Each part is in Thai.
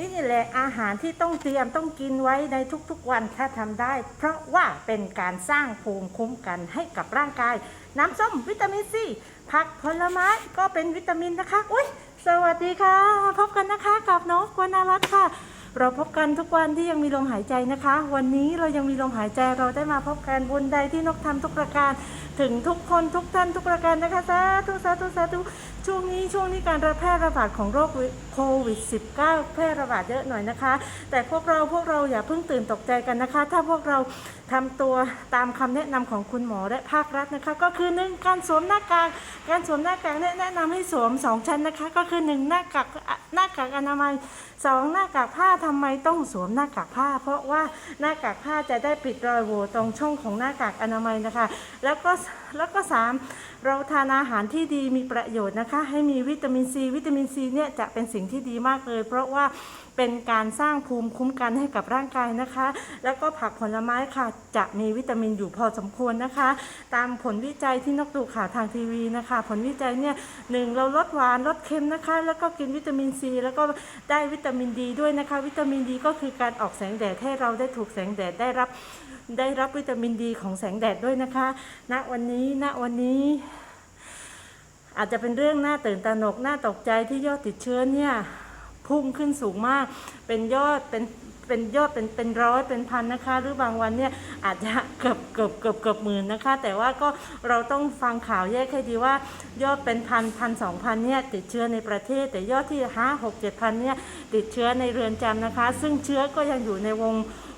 นี่แหละอาหารที่ต้องเตรียมต้องกินไว้ในทุกๆวันถ้าทำได้ เพราะว่าเป็นการสร้างภูมิคุ้มกันให้กับร่างกาย น้ำส้มวิตามินซีผักผลไม้ก็เป็นวิตามินนะคะอุ้ยสวัสดีค่ะ พบกันนะคะกับน้องกวนารัตน์ค่ะ เราพบกันทุกวันที่ยังมีลมหายใจนะคะ วันนี้เรายังมีลมหายใจเราได้มาพบกันบุญใดที่นกทำทุกประการ ถึงทุกคนทุกท่านทุกประการนะคะสาธุสาธุสาธุ ช่วงนี้ช่วงนี้การระแพร่ระบาดของโรคโควิด -19 แพร่ระบาดเยอะหน่อยนะคะ แต่พวกเราพวกเราอย่าเพิ่งตื่นตกใจกันนะคะ ถ้าพวกเราทำตัวตามคำแนะนำของคุณหมอและภาครัฐนะคะ ก็คือหนึ่งการสวมหน้ากากการสวมหน้ากากแนะนำให้สวมสองชั้นนะคะ ก็คือหนึ่งหน้ากากหน้ากากอนามัยสองหน้ากากผ้าทำไมต้องสวมหน้ากากผ้า เพราะว่าหน้ากากผ้าจะได้ปิดรอยโหว่ตรงช่องของหน้ากากอนามัยนะคะ แล้วก็ แล้วก็สามเราทานอาหารที่ดีมีประโยชน์นะคะ ให้มีวิตามินซีวิตามินซีเนี่ยจะเป็นสิ่งที่ดีมากเลย เพราะว่าเป็นการสร้างภูมิคุ้มกันให้กับร่างกายนะคะ แล้วก็ผักผลไม้ค่ะจะมีวิตามินอยู่พอสมควรนะคะ ตามผลวิจัยที่นกดูข่าวทางทีวีนะคะ ผลวิจัยเนี่ยหนึ่งเราลดหวานลดเค็มนะคะ แล้วก็กินวิตามินซีแล้วก็ได้วิตามินดีด้วยนะคะ วิตามินดีก็คือการออกแสงแดดให้เราได้ถูกแสงแดดได้รับ ได้รับวิตามินดีของแสงแดดด้วยนะคะณวันนี้ณวันนี้ อาจจะเป็นเรื่องน่าตื่นตระหนกน่าตกใจที่ยอดติดเชื้อเนี่ยพุ่งขึ้นสูงมาก เป็นยอดเป็นเป็นยอดเป็นเป็นร้อยเป็นพันนะคะ หรือบางวันเนี่ยอาจจะเกือบเกือบเกือบเกือบหมื่นนะคะ แต่ว่าก็เราต้องฟังข่าวแยกให้ดีว่า ยอดเป็นพันพันสองพันเนี่ยติดเชื้อในประเทศ แต่ยอดที่ห้าหกเจ็ดพันเนี่ยติดเชื้อในเรือนจำนะคะ ซึ่งเชื้อก็ยังอยู่ในวง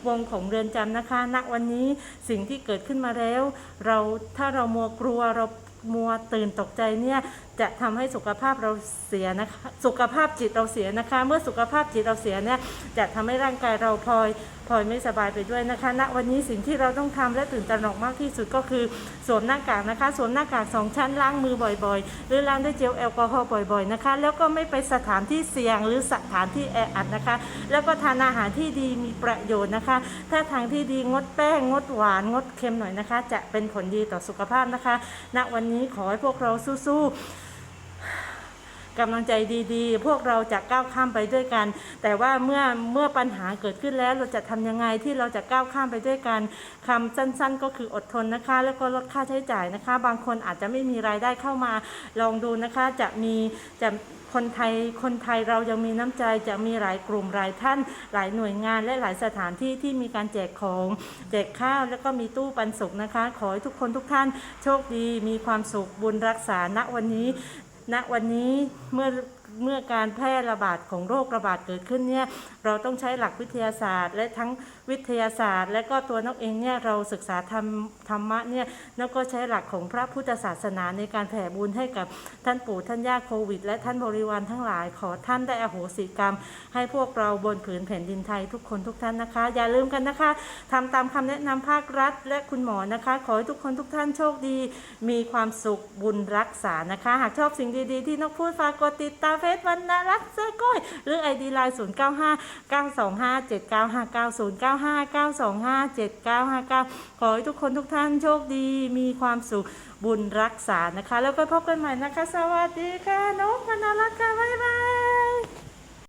วงของเรือนจำนะคะ ณ วันนี้สิ่งที่เกิดขึ้นมาแล้ว เราถ้าเรามัวกลัวเรามัวตื่นตกใจเนี่ยจะทำให้สุขภาพเราเสียนะคะ สุขภาพจิตเราเสียนะคะ เมื่อสุขภาพจิตเราเสียเนี่ยจะทำให้ร่างกายเราพลอย พลอยไม่สบายไปด้วยนะคะ ณ วันนี้สิ่งที่เราต้องทำและตื่นตระหนกมากที่สุดก็คือสวมหน้ากากนะคะ สวมหน้ากากสองชั้นล้างมือบ่อยๆ หรือล้างด้วยเจลแอลกอฮอล์บ่อยๆนะคะ แล้วก็ไม่ไปสถานที่เสี่ยงหรือสถานที่แออัดนะคะ แล้วก็ทานอาหารที่ดีมีประโยชน์นะคะ ถ้าทางที่ดีงดแป้งงดหวานงดเค็มหน่อยนะคะ จะเป็นผลดีต่อสุขภาพนะคะ ณ วันนี้ขอให้พวกเราสู้ๆ กำลังใจดีๆ พวกเราจะก้าวข้ามไปด้วยกัน แต่ว่าเมื่อเมื่อปัญหาเกิดขึ้นแล้วเราจะทำยังไงที่เราจะก้าวข้ามไปด้วยกันคำสั้น ๆ ก็คืออดทนนะคะ แล้วก็ลดค่าใช้จ่ายนะคะ บางคนอาจจะไม่มีรายได้เข้ามาลองดูนะคะ จะมีจะคนไทยคนไทยเรายังมีน้ำใจจะมีหลายกลุ่มหลายท่าน หลายหน่วยงานและหลายสถานที่ที่มีการแจกของแจกข้าวแล้วก็มีตู้ปันสุกนะคะ ขอให้ทุกคนทุกท่านโชคดีมีความสุขบุญรักษาณวันนี้ ณวันนี้เมื่อ เมื่อการแพร่ระบาดของโรคระบาดเกิดขึ้นเนี่ยเราต้องใช้หลักวิทยาศาสตร์ และทั้งวิทยาศาสตร์ และก็ตัวนกเองเนี่ยเราศึกษาธรรมธรรมะเนี่ยนกก็ใช้หลักของพระพุทธศาสนาในการแผ่บุญให้กับท่านปู่ท่านย่าโควิด และท่านบริวารทั้งหลาย ขอท่านได้อโหสิกรรม ให้พวกเราบนผืนแผ่นดินไทยทุกคนทุกท่านนะคะ อย่าลืมกันนะคะทำตามคำแนะนำภาครัฐ และคุณหมอนะคะ ขอให้ทุกคนทุกท่านโชคดี มีความสุขบุญรักษานะคะ หากชอบสิ่งดี ๆ ที่นกพูดฝากกดติดตามจวันนารักเโก้อย หรือไอดีไลน์ศูนย์เก้าห้าเก้าสองห้าเจ็ดเก้าห้าเก้าศูนย์เก้าห้าเก้าสองห้าเจ็ดเก้าห้าเก้าขอให้ทุกคนทุกท่านโชคดีมีความสุขบุญรักษานะคะ แล้วก็พบกันใหม่นะคะ สวัสดีค่ะนกพนารักค่ะบ๊ายบาย